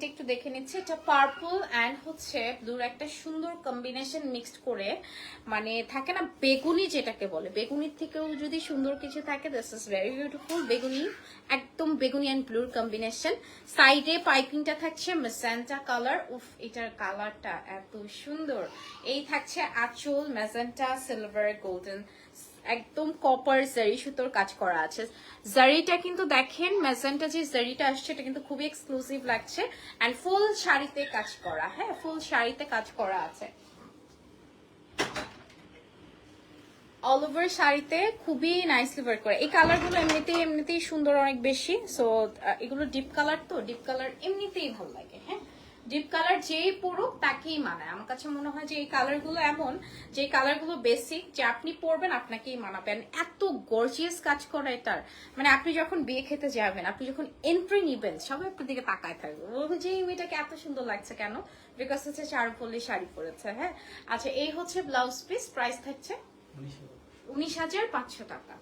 এইটা একটু দেখে নিচ্ছি। এটা পার্পল অ্যান্ড হচ্ছে দুর একটা সুন্দর কম্বিনেশন মিক্সড করে মানে থাকে না বেগুনি যেটাকে বলে, বেগুনির থেকেও যদি সুন্দর কিছু থাকে দিস ইজ ভেরি বিউটিফুল বেগুনি একদম বেগুনি অ্যান্ড ব্লুর কম্বিনেশন সাইডে পাইপিংটা থাকছে মেসেন্টা কালার উফ, এটার কালারটা এত সুন্দর। এই থাকছে আচল মেজেন্টা সিলভার গোল্ডেন একদম কপার জারি সুতোর কাজ করা আছে। জারিটা কিন্তু দেখেন মেজেন্টা যে জারিটা আসছে, এটা কিন্তু খুবই এক্সক্লুসিভ লাগছে। অ্যান্ড ফুল শাড়িতে কাজ করা হ্যাঁ ফুল শাড়িতে কাজ করা আছে। অল ওভার শাড়িতে খুবই নাইসলি ওয়ার্ক করে। এই কালারগুলো এমনিতেই এমনিতেই সুন্দর অনেক বেশি। সো এগুলো ডিপ কালার তো ডিপ কালার এমনিতেই ভালো লাগে হ্যাঁ? ডিপ কালার যেই পরুক, তাকেই মানায়। আমার কাছে মনে হয় যে এই কালারগুলো এমন, যে কালারগুলো বেসিক যে আপনি পরবেন, আপনাকেই মানাবেন। এত গর্জিয়াস কাজ করা এটার। মানে আপনি যখন বিয়ে খেতে যাবেন, আপনি যখন এন্ট্রি নিবেন, সবাই আপনার দিকে তাকায় থাকবে। বলবে যে এই মেয়েটাকে এত সুন্দর লাগছে কেন? বিকজ হচ্ছে চার পল্লী শাড়ি পরেছে হ্যাঁ? আচ্ছা এই হচ্ছে ব্লাউজ পিস প্রাইস থাকছে? উনিশ হাজার পাঁচশো টাকা।